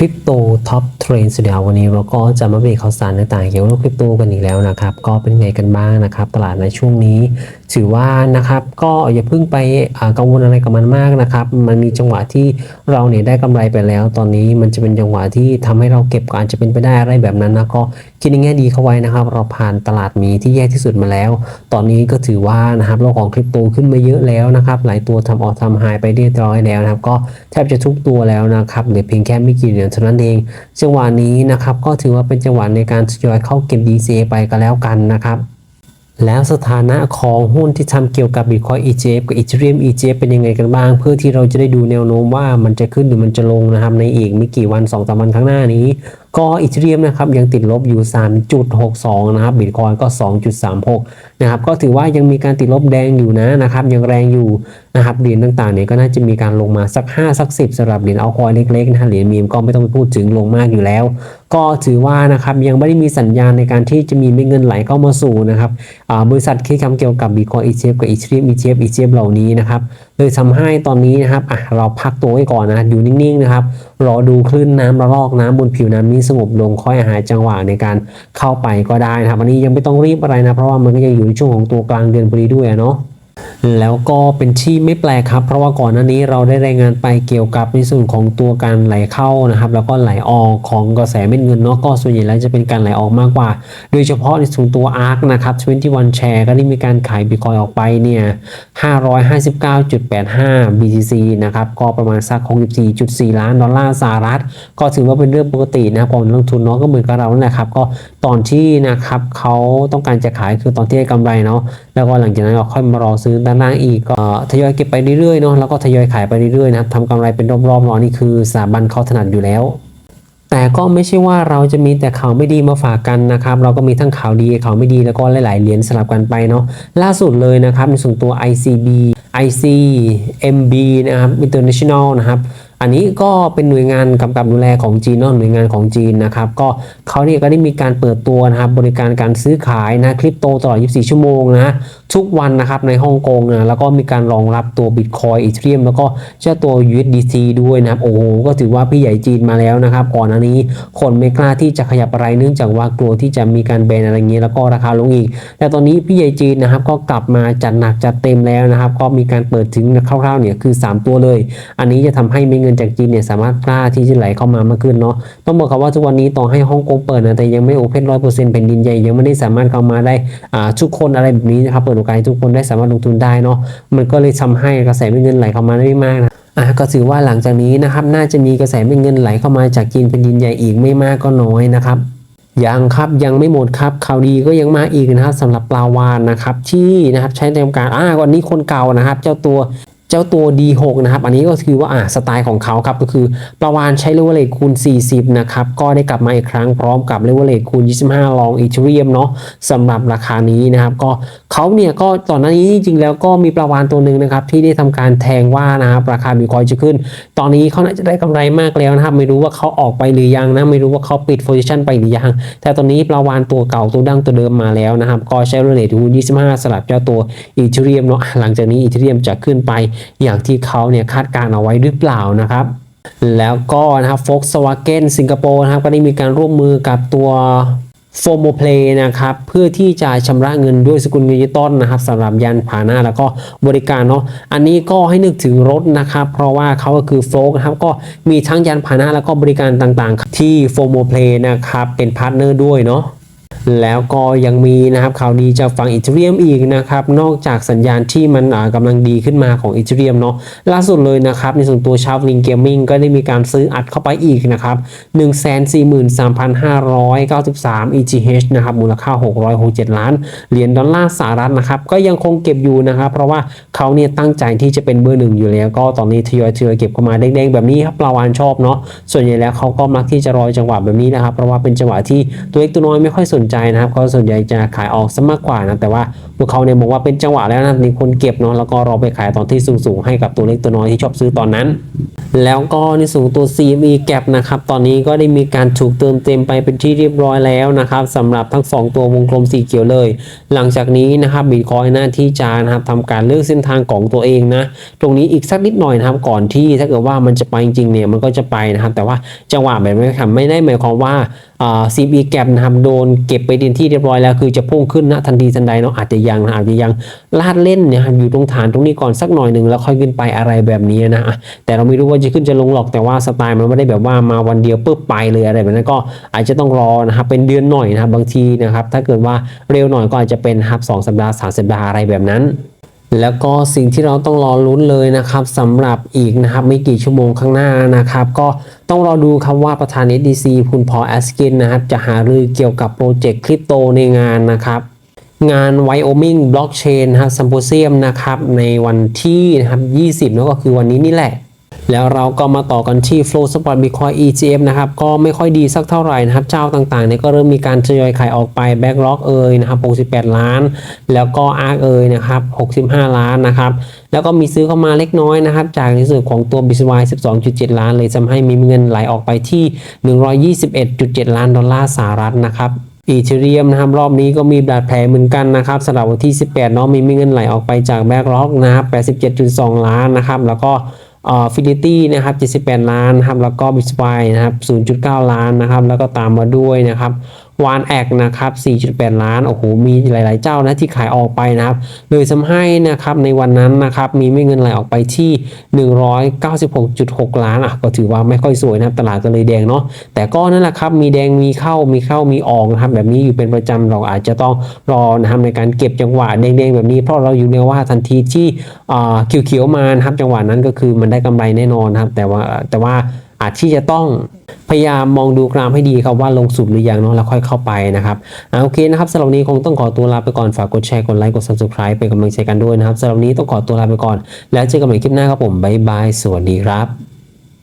คริปโตท็อปเทรนด์สุดยาววันนี้เราก็จะมาเบรกข่าวสารต่างๆเกี่ยวกับคริปโตกันอีกแล้วนะครับ ก็เป็นไงกันบ้างนะครับ ตลาดในช่วงนี้ ถือว่านะครับก็อย่าเพิ่งไปกังวลอะไรกับมันมากนะครับ มันมีจังหวะที่เราเนี่ยได้กำไรไปแล้ว ตอนนี้มันจะเป็นจังหวะที่ทำให้เราเก็บกาจจะเป็นไปได้อะไรแบบนั้นนะก็คิดในแง่ดีเข้าไว้นะครับ เราผ่านตลาดมีที่แย่ที่สุดมาแล้ว ตอนนี้ก็ถือว่านะครับโลกของคริปโตขึ้นมาเยอะแล้วนะครับหลายตัวทำออกทำหายไปเรียบร้อยแล้วนะครับก็แทบจะทุกตัวแล้วนะครับเหลือเพียงแค่ไม่กี่เหรียญเท่านั้นเอง จังหวะนี้นะครับก็ถือว่าเป็นจังหวะในการทยอยเข้าเก็บ DCA ไปก็แล้วกันนะครับแล้วสถานะของหุ้นที่ทำเกี่ยวกับ Bitcoin ETF กับ Ethereum ETF เป็นยังไงกันบ้าง เพื่อที่เราจะได้ดูแนวโน้มว่ามันจะขึ้นหรือมันจะลงนะครับ ในอีกไม่กี่วัน2อสวันข้างหน้านี้ ก็ Ethereum นะครับยังติดลบอยู่ 3.62 นะครับ Bitcoin ก็ 2.36 นะครับก็ถือว่ายังมีการติดลบแดงอยู่นะนะครับยังแรงอยู่นะครับเหรียญต่างๆเนี่ยก็น่าจะมีการลงมาสัก 5 สัก 10สำหรับเหรียญเอาคอยเล็กๆนะเหรียญมีมก็ไม่ต้องไปพูดถึงลงมากอยู่แล้ว ก็ถือว่านะครับยังไม่ได้มีสัญญาณในการที่จะมีเม็ดเงินไหลเข้ามาสู่นะครับบริษัทคิดคำเกี่ยวกับ Bitcoin ETF กับ Ethereum ETF ETF เหล่านี้นะครับเลยทำให้ตอนนี้นะครับอะเราพักตัวไว้ก่อนนะอยู่นิ่งๆนะครับรอดูคลื่นน้ำระลอกน้ำบนผิวน้ำนี้สงบลงค่อยหาจังหวะในการเข้าไปก็ได้นะครับอันนี้ยังไม่ต้องรีบอะไรนะเพราะว่ามันก็ยังอยู่ในช่วงของตัวกลางเดือนพอดีด้วยเนาะแล้วก็เป็นที่ไม่แปลกครับ เพราะว่าก่อนหน้านี้เราได้รายงานไปเกี่ยวกับในส่วนของตัวการไหลเข้านะครับ แล้วก็ไหลออกของกระแสเม็ดเงินเนาะก็ส่วนใหญ่แล้วจะเป็นการไหลออกมากกว่า โดยเฉพาะในส่วนตัว ARK นะครับ21 share ก็ได้มีการขายบิตคอยออกไปเนี่ย559.85 BTC นะครับก็ประมาณสัก64.4 ล้านดอลลาร์สหรัฐ ก็ถือว่าเป็นเรื่องปกตินะครับของนักลงทุนเนาะก็เหมือนกับเรานั่นแหละครับก็ตอนที่นะครับเขาต้องการจะขายคือตอนที่ได้กำไรเนาะแล้วก็หลังจากนั้นก็ค่อยมารอซื้อด้านล่างอีกก็ทยอยเก็บไปเรื่อยๆเนาะแล้วก็ทยอยขายไปเรื่อยๆนะครับทำกำไรเป็นรอบๆเนาะนี่คือสถาบันเขาถนัดอยู่แล้วแต่ก็ไม่ใช่ว่าเราจะมีแต่ข่าวไม่ดีมาฝากกันนะครับ เราก็มีทั้งข่าวดีข่าวไม่ดีแล้วก็หลาย ๆ เหรียญสลับกันไปเนาะล่าสุดเลยนะครับในส่วนตัว ICB ICMB นะครับ International นะครับ อันนี้ก็เป็นหน่วยงานกำกับดูแลของจีนนอกหน่วยงานของจีนนะครับก็เขาเนี่ยก็ได้มีการเปิดตัวนะครับบริการการซื้อขายนะคริปโตตลอด 24 ชั่วโมงนะ ทุกวันนะครับในฮ่องกงนะแล้วก็มีการรองรับตัว Bitcoin Ethereum แล้วก็เจ้าตัว USDT ด้วยนะครับโอ้โหก็ถือว่าพี่ใหญ่จีนมาแล้วนะครับ ก่อนหน้านี้คนไม่กล้าที่จะขยับอะไรเนื่องจากว่ากลัวที่จะมีการแบนอะไรเงี้ยแล้วก็ราคาลงอีก แต่ตอนนี้พี่ใหญ่จีนนะครับก็กลับมาจัดหนักจัดเต็มแล้วนะครับ ก็มีการเปิดถึงคร่าวๆเนี่ยคือ 3 ตัวเลย อันนี้จะทำให้เม็ดเงินจากจีนเนี่ยสามารถกล้าที่จะไหลเข้ามามากขึ้นเนาะต้องบอกครับว่าทุกวันนี้ต่อให้ฮ่องกงเปิดนะแต่ยังไม่โอเพนร้อยเปอร์เซ็นต์แผ่นดินใหญ่ยังไม่ได้สามารถเข้ามาได้อ่าทุกคนอะไรแบบนี้นะครับเปิดโอกาสให้ทุกคนได้สามารถลงทุนได้เนาะมันก็เลยทำให้กระแสเงินไหลเข้ามาได้ม่มากนะอะก็ถือว่าหลังจากนี้นะครับน่าจะมีกระแสเงินไหลเข้ามาจากจีนเป็นดินใหญ่อีกไม่มากก็น้อยนะครับยังครับยังไม่หมดครับข่าวดีก็ยังมาอีกนะครับสำหรับปลาวานนะครับที่นะครับใช้ในการอ่าวันนี้คนเก่านะครับ เจ้าตัว เจ้าตัว D6 นะครับ อันนี้ก็คือว่าอ่าสไตล์ของเขาครับ ก็คือปลาวานใช้เลเวลเลทคูณ 40 นะครับ ก็ได้กลับมาอีกครั้งพร้อมกับเลเวลเลทคูณ 25 ลองอีเทเรียมเนาะสำหรับราคานี้นะครับ ก็เขาเนี่ยก็ตอนนี้จริงๆแล้วก็มีปลาวานตัวหนึ่งนะครับ ที่ได้ทำการแทงว่านะครับ ราคาบิตคอยจะขึ้น ตอนนี้เขาน่าจะได้กำไรมากแล้วนะครับ ไม่รู้ว่าเขาออกไปหรือยังนะ ไม่รู้ว่าเขาปิดโพซิชันไปหรือยัง แต่ตอนนี้ปลาวานตัวเก่าตัวดั้งตัวเดิมมาแล้วนะครับ ก็ใช้เรเลทคูณ 25 สลับเจ้าตัวอีเทเรียมเนาะ หลังจากนี้อีเทเรียมจะขึ้นไปอย่างที่เขาเนี่ยคาดการณ์เอาไว้หรือเปล่านะครับ แล้วก็นะครับ Volkswagen สิงคโปร์นะครับก็ได้มีการร่วมมือกับตัวโฟโมเพลนะครับเพื่อที่จะชำระเงินด้วยสกุลเงินดิจิตอลนะครับสำหรับยานพาหนะแล้วก็บริการเนาะอันนี้ก็ให้นึกถึงรถนะครับ เพราะว่าเขาก็คือโฟกนะครับก็มีทั้งยานพาหนะแล้วก็บริการต่างๆ ที่โฟโมเพลนะครับเป็นพาร์ทเนอร์ด้วยเนาะ แล้วก็ยังมีนะครับข่าวดีจากฝั่งอีเทเรียมอีกนะครับนอกจากสัญญาณที่มันอ่ากำลังดีขึ้นมาของอีเทเรียมเนาะล่าสุดเลยนะครับในส่วนตัวชาวลิงเกมมิ่งก็ได้มีการซื้ออัดเข้าไปอีกนะครับ143,593 ETH นะครับมูลค่า 667 ล้าน เหรียญดอลลาร์สหรัฐนะครับก็ยังคงเก็บอยู่นะครับเพราะว่าเขาเนี่ยตั้งใจที่จะเป็นเบอร์หนึ่งอยู่แล้ว ก็ตอนนี้ทยอยทยอยเก็บเข้ามาเด้งๆแบบนี้ครับปลาวานชอบเนาะส่วนใหญ่แล้วเขาก็มักที่จะรอจังหวะแบบนี้นะครับเพราะว่าเป็นจังหวะที่ตัวเล็กตัวน้อยไม่ค่อยสนใจนะครับเขาส่วนใหญ่จะขายออกซะมากกว่านะแต่ว่าพวกเขาเนี่ยบอกว่าเป็นจังหวะแล้วนะมีคนเก็บเนาะแล้วก็รอไปขายตอนที่สูงๆให้กับตัวเล็กตัวน้อยที่ชอบซื้อตอนนั้น แล้วก็ในส่วนของตัว CME Gap นะครับตอนนี้ก็ได้มีการถูกเติมเต็มไปเป็นที่เรียบร้อยแล้วนะครับสำหรับทั้ง 2 ตัววงกลมสีเขียวเลย หลังจากนี้นะครับบิตคอยน่าที่จะนะครับทำการเลือกเส้นทางของตัวเองนะตรงนี้อีกสักนิดหน่อยนะครับก่อนที่ถ้าเกิดว่ามันจะไปจริงๆเนี่ยมันก็จะไปนะครับแต่ว่าจังหวะแบบนี้ครับไม่ได้หมายความว่า อ่า CME Gap นะครับโดนเก็บไปดินที่เรียบร้อยแล้วคือจะพุ่งขึ้นนะทันทีทันใดเนาะอาจจะยังนะอาจจะยังลาดเล่นนี่ยครับอยู่ตรงฐานตรงนี้ก่อนสักหน่อยหนึ่งแล้วค่อยขึ้นไปอะไรแบบนี้นะอะแต่เราไม่รู้ว่าจะขึ้นจะลงหรอกแต่ว่าสไตล์มันไม่ได้แบบว่ามาวันเดียวปุ๊บไปเลยอะไรแบบนั้นก็อาจจะต้องรอนะครับเป็นเดือนหน่อยนะครับบางทีนะครับถ้าเกิดว่าเร็วหน่อยก็อาจจะเป็นครับสองสัปดาห์สามสัปดาห์อะไรแบบนั้น แล้วก็สิ่งที่เราต้องรอลุ้นเลยนะครับสำหรับอีกนะครับไม่กี่ชั่วโมงข้างหน้านะครับ ก็ต้องรอดูครับว่าประธาน SDC คุณพอแอสกินนะครับ จะหารือเกี่ยวกับโปรเจกต์คริปโตในงานนะครับ งาน Wyoming Blockchain นะครับ Symposium นะครับในวันที่นะครับ 20 แล้วก็คือวันนี้นี่แหละ แล้วเราก็มาต่อกันที่ Flow Spot Bitcoin ETF นะครับก็ไม่ค่อยดีสักเท่าไหร่นะครับ เจ้าต่างๆเนี่ยก็เริ่มมีการทยอยขายออกไป Backlog เอ่ยนะครับ68 ล้าน แล้วก็ ARK เอ่ยนะครับ65 ล้านนะครับแล้วก็มีซื้อเข้ามาเล็กน้อยนะครับ จากในส่วนของตัว BTC 12.7 ล้านเลยทำให้มีเงินไหลออกไปที่ 121.7 ล้านดอลลาร์สหรัฐนะครับอีเทเรียมนะครับรอบนี้ก็มีบาดแผลเหมือนกันนะครับสำหรับวันที่ 18เนาะมีมีเงินไหลออกไปจากแบ็กล็อกนะครับ87.2 ล้านนะครับแล้วก็ ฟิลิตี้นะครับ 78 ล้านนะครับ แล้วก็บิสไยนะครับ 0.9 ล้านนะครับ แล้วก็ตามมาด้วยนะครับ วานแอกนะครับ 4.8 ล้าน โอ้โห มีหลาย ๆ เจ้านะที่ขายออกไปนะครับ เลยทำให้นะครับในวันนั้นนะครับมีไม่เงินไหลออกไปที่ 196.6 ล้านอะก็ถือว่าไม่ค่อยสวยนะครับตลาดก็เลยแดงเนาะ แต่ก็นั่นแหละครับ มีแดง มีเข้า มีเข้า มีออกนะครับแบบนี้อยู่เป็นประจำเราอาจจะต้องรอนะครับในการเก็บจังหวะแดง ๆ แบบนี้ เพราะเราอยู่ในว่าทันทีที่อ่าเขียวๆมานะครับจังหวะนั้นก็คือมันได้กำไรแน่นอนนะครับ แต่ว่าแต่ว่าอาจที่จะต้อง พยายามมองดูกรามให้ดีครับว่าลงสุดหรือยังเนาะแล้วค่อยเข้าไปนะครับอ่าโอเคนะครับสำหรับนี้คงต้องขอตัวลาไปก่อนฝากกดแชร์กดไลค์กด subscribe เป็นกำลังใจกันด้วยนะครับสำหรับนนี้ต้องขอตัวลาไปก่อน แล้วเจอกันใหม่คลิปหน้าครับผมบ๊ายบายสวัสดีครับ